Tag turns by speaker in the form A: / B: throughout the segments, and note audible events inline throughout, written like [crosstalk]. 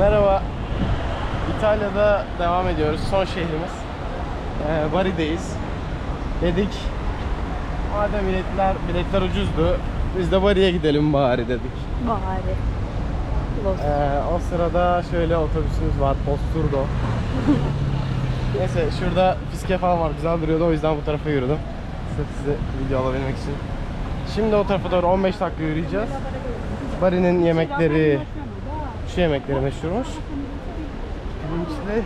A: Merhaba. İtalya'da devam ediyoruz. Son şehrimiz. Ee, Bari'deyiz. Dedik madem biletler biletler ucuzdu biz de Bari'ye gidelim bari dedik.
B: Bari.
A: Ee, o sırada şöyle otobüsümüz var. Posturdo. [laughs] Neyse şurada fiske falan var. Güzel duruyordu. O yüzden bu tarafa yürüdüm. Sırf size video alabilmek için. Şimdi o tarafa doğru 15 dakika yürüyeceğiz. Bari'nin yemekleri şu yemekleri meşhurmuş. Koy.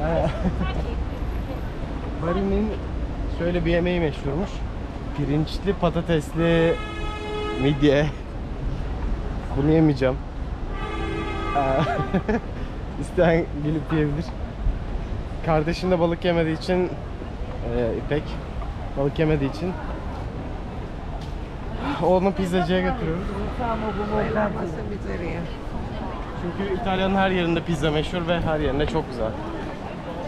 A: Ee, [laughs] Bari'nin şöyle bir yemeği meşhurmuş. Pirinçli patatesli midye. Bunu yemeyeceğim. [laughs] İsteyen gelip yiyebilir. Kardeşim de balık yemediği için e, İpek balık yemediği için onu pizzacıya götürüyoruz. Çünkü İtalya'nın her yerinde pizza meşhur ve her yerinde çok güzel.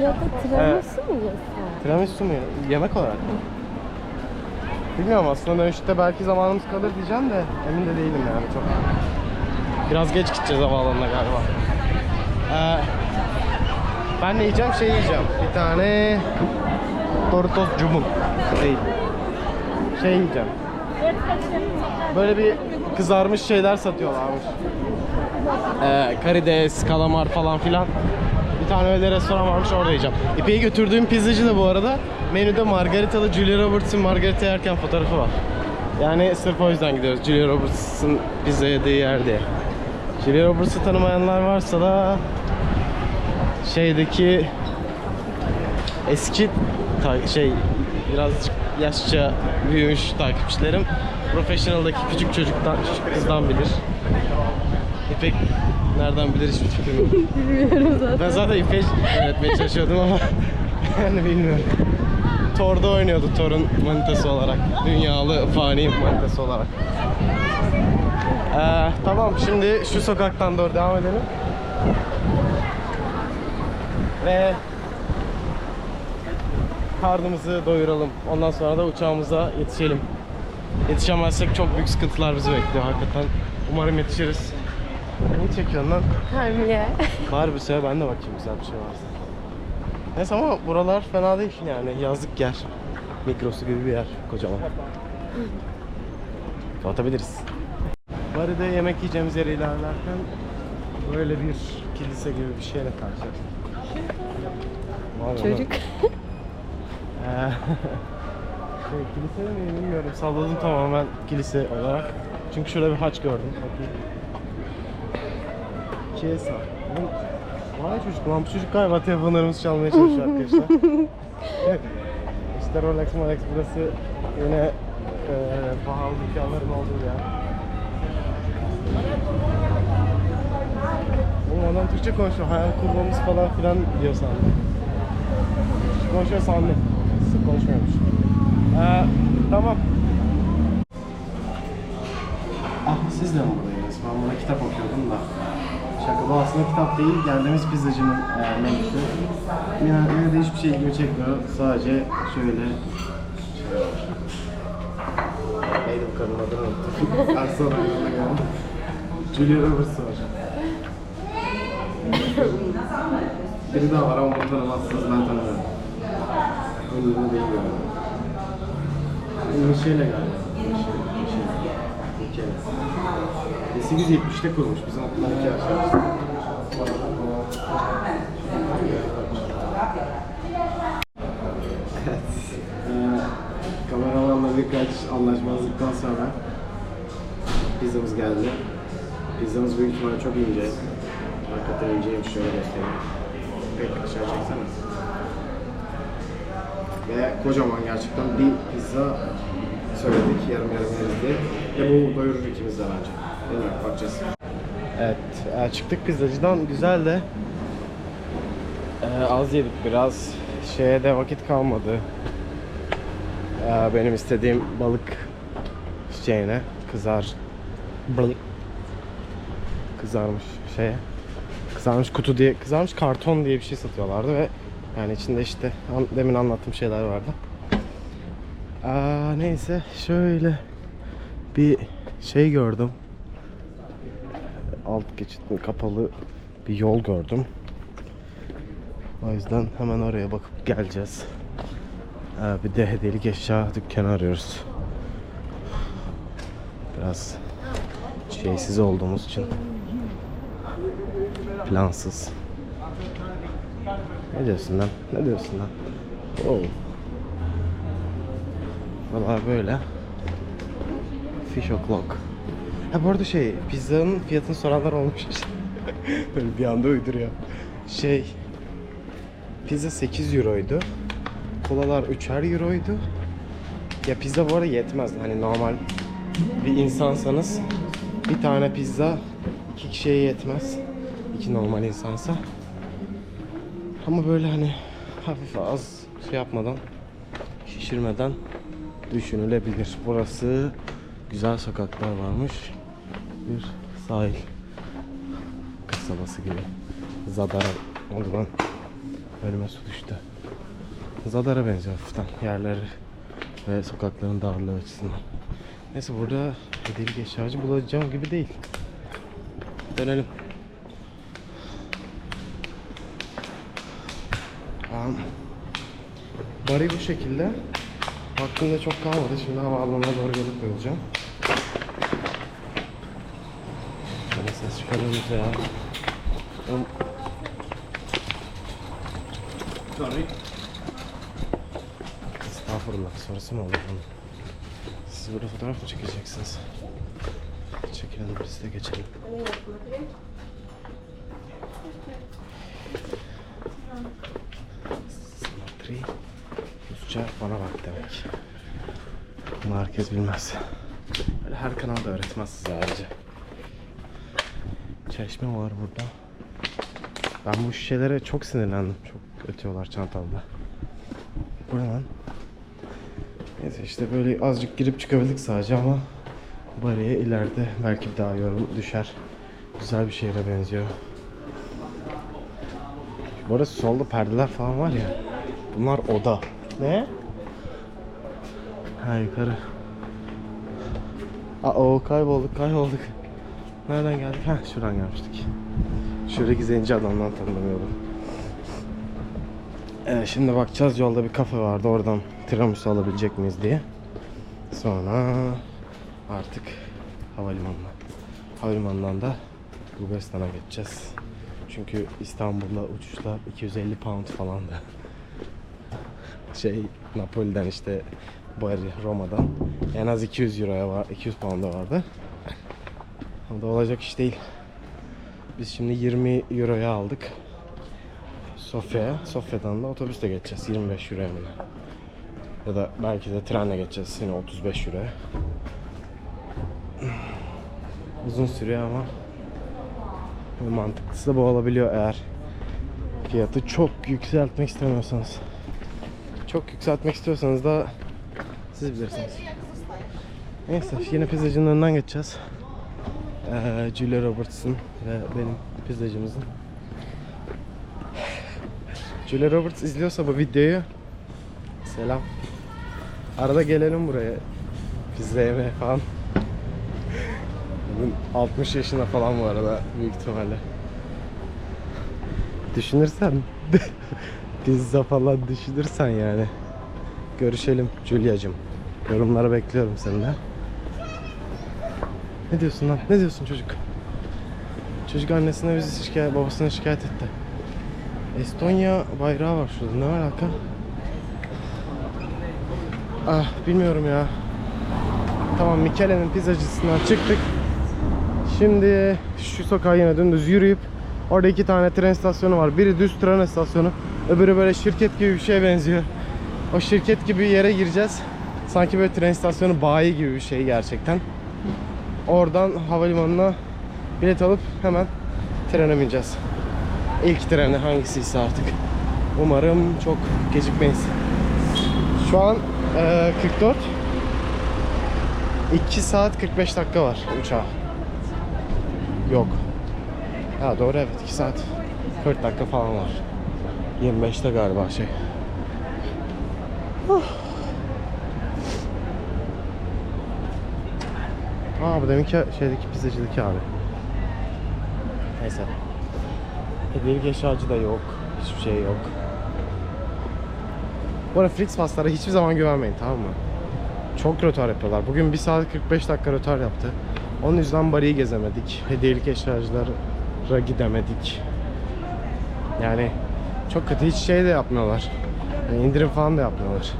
B: Ya da tiramisu mu yesen?
A: Tiramisu mu? Yemek olarak mı? Bilmiyorum aslında dönüşte belki zamanımız kalır diyeceğim de emin de değilim yani çok. Biraz geç gideceğiz havaalanına galiba. Ee, ben ne yiyeceğim? Şey yiyeceğim. Bir tane Doritos Cumun. Değil. Şey yiyeceğim. Böyle bir kızarmış şeyler satıyorlarmış. Ee, karides, kalamar falan filan. Bir tane öyle restoran varmış orada yiyeceğim. İpek'i götürdüğüm pizzacı da bu arada menüde margaritalı Julia Roberts'ın margarita yerken fotoğrafı var. Yani sırf o yüzden gidiyoruz. Julia Roberts'ın pizza yediği yer diye. Julia Roberts'ı tanımayanlar varsa da şeydeki eski ta- şey birazcık yaşça büyümüş takipçilerim Professional'daki küçük çocuktan, küçük kızdan bilir. İpek nereden bilir hiçbir fikrim yok. [laughs]
B: Bilmiyorum zaten.
A: Ben zaten İpek öğretmeye çalışıyordum ama [laughs] yani bilmiyorum. Thor'da oynuyordu Thor'un manitası olarak. Dünyalı fani manitası olarak. Ee, tamam şimdi şu sokaktan doğru devam edelim. Ve karnımızı doyuralım. Ondan sonra da uçağımıza yetişelim. Yetişemezsek çok büyük sıkıntılar bizi bekliyor hakikaten. Umarım yetişiriz. Ne çekiyorsun lan?
B: Hamile.
A: Var bir sefer ben de bakayım güzel bir şey varsa. Neyse ama buralar fena değil yani yazlık yer. Mikrosu gibi bir yer kocaman. Kapatabiliriz. Bari'de yemek yiyeceğimiz yere ilerlerken böyle bir kilise gibi bir şeyle karşılaştık.
B: Çocuk.
A: Ee, [laughs] şey, kilise mi bilmiyorum. Salladım tamamen kilise olarak. Çünkü şurada bir haç gördüm. Bakayım. Chiesa. Vay çocuk lan bu çocuk galiba telefonlarımızı çalmaya çalışıyor arkadaşlar. [laughs] Evet. işte Rolex Rolex burası yine e, pahalı dükkanların olduğu yer. Oğlum adam Türkçe konuşuyor. Hayal kurmamız falan filan diyor sandım. Konuşuyor sandım. Sık konuşmuyormuş. Ee, tamam. Ah siz de mi buradaydınız? Ben burada kitap okuyordum da. Şaka bu aslında kitap değil. Geldiğimiz pizzacının e, menüsü. Yani yine de hiçbir şey ilgimi çekmiyor. Sadece şöyle. Neydi bu kadın adını unuttum. Sonra yanına geldim. Julia Roberts var. Biri daha var ama bunu tanımazsınız ben tanımıyorum. Ünlü değil yani. Ünlü şeyle galiba. Şey, şey. 1870'te kurmuş bizim okuldan iki var. Evet. Ee, kameramanla birkaç anlaşmazlıktan sonra pizzamız geldi. Pizzamız büyük ihtimalle çok ince. Hakikaten inceymiş şöyle göstereyim. Pek aşağı çeksene. Ve kocaman gerçekten bir pizza söyledik yarım yarım yeriz diye. Ve bu doyurur ikimiz de bence. Bilmiyorum bakacağız. Evet e, çıktık pizzacıdan güzel de e, az yedik biraz. Şeye de vakit kalmadı. E, benim istediğim balık şeyine kızar balık kızarmış şeye kızarmış kutu diye kızarmış karton diye bir şey satıyorlardı ve yani içinde işte demin anlattığım şeyler vardı. Aa, neyse şöyle bir şey gördüm. Alt geçitin kapalı bir yol gördüm. O yüzden hemen oraya bakıp geleceğiz. Ee, bir de hediyelik eşya dükkanı arıyoruz. Biraz şeysiz olduğumuz için plansız. Ne diyorsun lan? Ne diyorsun lan? Oh. Valla böyle. Fish o'clock. Ha bu arada şey, pizzanın fiyatını soranlar olmuş. [laughs] böyle bir anda uyduruyor. Şey, pizza 8 euroydu. Kolalar 3'er euroydu. Ya pizza bu arada yetmez. Hani normal bir insansanız bir tane pizza iki kişiye yetmez. İki normal insansa. Ama böyle hani hafif az şey yapmadan, şişirmeden düşünülebilir. Burası güzel sokaklar varmış. Bir sahil kasabası gibi. Zadara lan. Önüme su düştü. Zadara benziyor hafiften yerleri ve sokakların darlığı açısından. Neyse burada hediyelik eşyacı bulacağım gibi değil. Dönelim. Tamam. Bari bu şekilde. Vaktinde çok kalmadı. Şimdi havaalanına doğru gelip koyacağım. Şöyle ses çıkarıyoruz ya. Sorry. Estağfurullah. Sorusu mu olur bunun? Siz burada fotoğraf mı çekeceksiniz? Çekelim biz de geçelim. Symmetry. Rusça bana bak demek. Bunu herkes bilmez. Böyle her kanalda öğretmez size ayrıca. Çeşme var burada. Ben bu şişelere çok sinirlendim. Çok ötüyorlar çantamda. Bu ne? Neyse işte böyle azıcık girip çıkabildik sadece ama Bariye ileride belki daha yorum düşer. Güzel bir şehre benziyor. Bu solda perdeler falan var ya. Bunlar oda. Ne? Ha yukarı. Aa o kaybolduk kaybolduk. Nereden geldik? Ha şuradan gelmiştik. Şuradaki zenci adamdan tanımıyordum. Evet şimdi bakacağız yolda bir kafe vardı oradan tiramisu alabilecek miyiz diye. Sonra artık havalimanına. Havalimanından da Bulgaristan'a geçeceğiz. Çünkü İstanbul'da uçuşlar 250 pound falandı. Şey Napoli'den işte Bari Roma'dan en az 200 euroya var 200 pound'a vardı. O da olacak iş değil. Biz şimdi 20 euroya aldık. Sofya'ya. Sofya'dan da otobüsle geçeceğiz 25 euroya mı? Ya da belki de trenle geçeceğiz yine 35 euroya. Uzun sürüyor ama mantıklısı da bu olabiliyor eğer fiyatı çok yükseltmek istemiyorsanız. Çok yükseltmek istiyorsanız da siz bilirsiniz. Neyse yine pizzacının önünden geçeceğiz. Ee, Julia Roberts'ın ve benim pizzacımızın. Julia Roberts izliyorsa bu videoyu selam. Arada gelelim buraya. Pizza yemeye falan. Bugün 60 yaşında falan bu arada büyük ihtimalle. Düşünürsen [laughs] pizza falan düşünürsen yani. Görüşelim Julia'cım. Yorumlara bekliyorum seni de. Ne diyorsun lan? Ne diyorsun çocuk? Çocuk annesine bizi şikayet, babasına şikayet etti. Estonya bayrağı var şurada. Ne alaka? Ah bilmiyorum ya. Tamam Michele'nin pizzacısından çıktık. Şimdi şu sokağa yine dümdüz yürüyüp orada iki tane tren istasyonu var. Biri düz tren istasyonu. Öbürü böyle şirket gibi bir şeye benziyor. O şirket gibi yere gireceğiz. Sanki böyle tren istasyonu bayi gibi bir şey gerçekten. Oradan havalimanına bilet alıp hemen trene bineceğiz. İlk treni hangisiyse artık. Umarım çok gecikmeyiz. Şu an eee, 44 2 saat 45 dakika var uçağa. Yok. Ha doğru evet 2 saat 40 dakika falan var. 25'te galiba şey. Huh. Aa bu deminki şeydeki pizzacıdaki abi. Neyse. Hediyelik eşyacı da yok. Hiçbir şey yok. Bu arada Flix paslara hiçbir zaman güvenmeyin tamam mı? Çok rötar yapıyorlar. Bugün 1 saat 45 dakika rötar yaptı. Onun yüzden bariyi gezemedik. Hediyelik eşyacılara gidemedik. Yani çok kötü hiç şey de yapmıyorlar. Yani indirim falan da yapmıyorlar.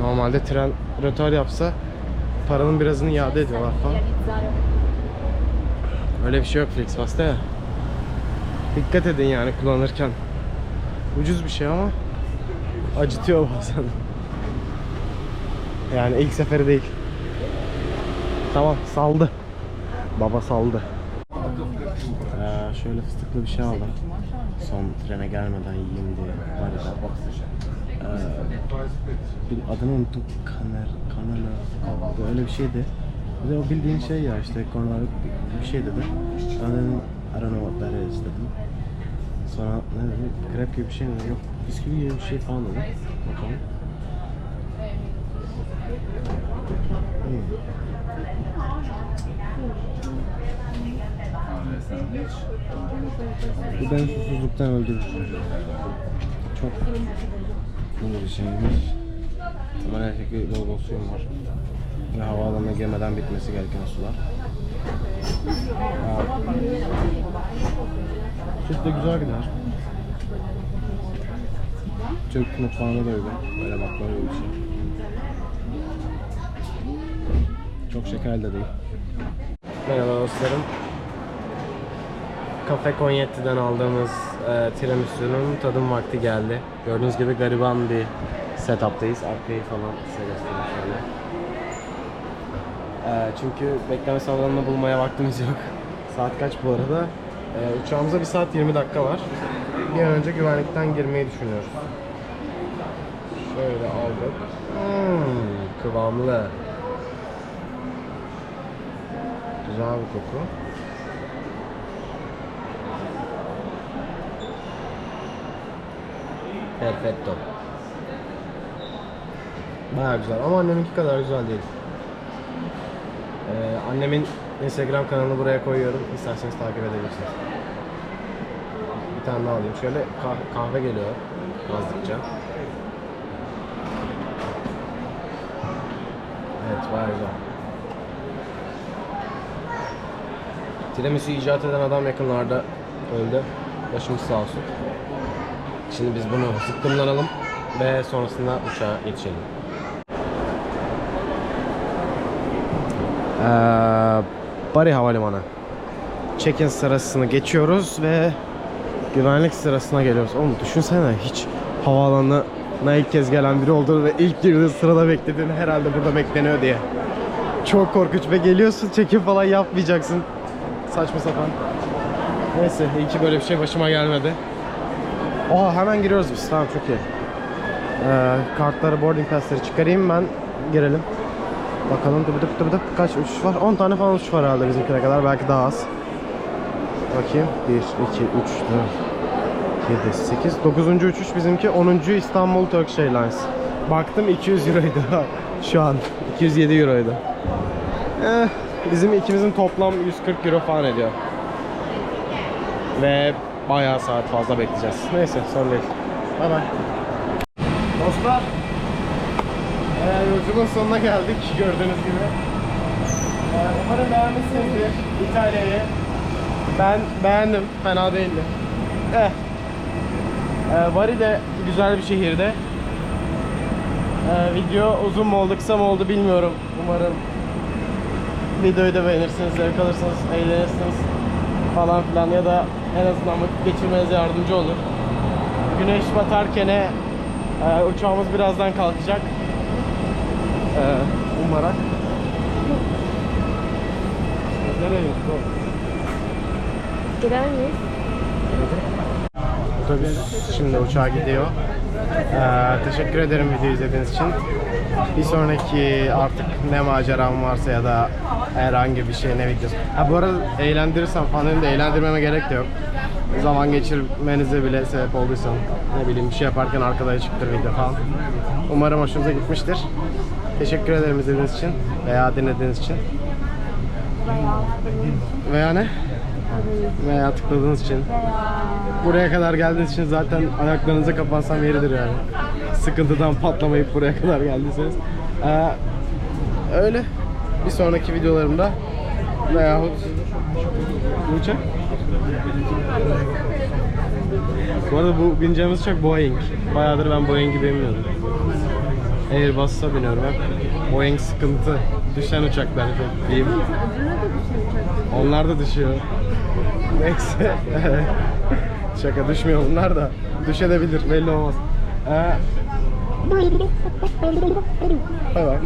A: Normalde tren rötar yapsa paranın birazını iade ediyorlar falan. Öyle bir şey yok Flixbus'ta ya. Dikkat edin yani kullanırken. Ucuz bir şey ama acıtıyor bazen. Yani ilk seferi değil. Tamam saldı. Baba saldı. Ee, şöyle fıstıklı bir şey aldım. Son trene gelmeden yiyeyim diye. Var ya. Ee, bir adını unuttum. Kaner, kanala. Öyle bir şeydi. Bir de o bildiğin şey ya işte kornalık bir şey dedi. Ben dedim I don't know what that is dedim. Sonra ne dedi? Krep gibi bir şey mi? Yok bisküvi gibi bir şey falan dedi. Bakalım. Hmm. Bu beni susuzluktan öldürür. Çok bunu bir şeymiş. Ama neyse ki bol bol suyum var. Ve havaalanına girmeden bitmesi gereken sular. Aa. Süt de güzel gider. Türk mutfağına da uygun. Böyle baklava gibi bir şey. Çok şekerli de değil. Merhaba dostlarım. Cafe Cognetta'dan aldığımız e, tiramisu'nun tadım vakti geldi. Gördüğünüz gibi gariban bir setup'tayız. Arkayı falan size göstereyim şöyle. E, çünkü bekleme salonunu bulmaya vaktimiz yok. [laughs] Saat kaç bu arada? E, uçağımıza 1 saat 20 dakika var. Bir an önce güvenlikten girmeyi düşünüyoruz. Şöyle aldık. Hmm, kıvamlı. Güzel bir koku. Perfetto. Baya güzel ama anneminki kadar güzel değil. Ee, annemin Instagram kanalını buraya koyuyorum. İsterseniz takip edebilirsiniz. Bir tane daha alayım. Şöyle kah- kahve geliyor yazdıkça. Evet baya güzel. Tiramisu icat eden adam yakınlarda öldü. Başımız sağ olsun. Şimdi biz bunu zıkkımlanalım ve sonrasında uçağa yetişelim. Ee, Bari Havalimanı. Check-in sırasını geçiyoruz ve güvenlik sırasına geliyoruz. Oğlum düşünsene hiç havaalanına ilk kez gelen biri olduğunu ve ilk girdiğin sırada beklediğini herhalde burada bekleniyor diye. Çok korkunç ve geliyorsun check-in falan yapmayacaksın. Saçma sapan. Neyse iyi ki böyle bir şey başıma gelmedi. Oha hemen giriyoruz biz. Tamam çok iyi. Ee, kartları, boarding pass'ları çıkarayım ben girelim. Bakalım dıbı dıp dıbı dıp kaç uçuş var? 10 tane falan uçuş var herhalde bizimkine kadar belki daha az. Bakayım 1, 2, 3, 4, 7, 8, 9. uçuş bizimki 10. İstanbul Turkish Airlines. Baktım 200 euroydu [laughs] şu an 207 euroydu. Eh, bizim ikimizin toplam 140 euro falan ediyor. Ve bayağı saat fazla bekleyeceğiz. Neyse sorun değil. Bay bay. Dostlar yolculuğun sonuna geldik gördüğünüz gibi. Umarım beğenmişsinizdir İtalya'yı. Ben beğendim, fena değildi. Eh. Ee, Bari de güzel bir şehirde. Video uzun mu oldu, kısa mı oldu bilmiyorum. Umarım videoyu da beğenirsiniz, zevk alırsınız, eğlenirsiniz falan filan ya da en azından vakit geçirmenize yardımcı olur. Güneş batarken e, uçağımız birazdan kalkacak. Ee, umarak. Nereye gidiyor?
B: Girer miyiz?
A: Otobüs şimdi uçağa gidiyor. Ee, teşekkür ederim video izlediğiniz için. Bir sonraki artık ne maceram varsa ya da herhangi bir şey ne videosu. Ha bu arada eğlendirirsem falan de eğlendirmeme gerek de yok. Zaman geçirmenize bile sebep olduysam ne bileyim bir şey yaparken arkada çıktır video falan. Umarım hoşunuza gitmiştir. Teşekkür ederim izlediğiniz için veya dinlediğiniz için.
B: Veya
A: ne? Veya tıkladığınız için. Buraya kadar geldiğiniz için zaten ayaklarınıza kapansam yeridir yani. Sıkıntıdan patlamayıp buraya kadar geldiyseniz. Ee, öyle. Bir sonraki videolarımda veyahut uçak. Bu arada bu bineceğimiz uçak Boeing. Bayağıdır ben Boeing'i bilmiyordum. Airbus'a biniyorum hep. Boeing sıkıntı. Düşen uçaklar hep diyeyim. Onlar da düşüyor. Neyse. [laughs] Şaka düşmüyor bunlar da. Düşebilir belli olmaz. Ee... Bay bay.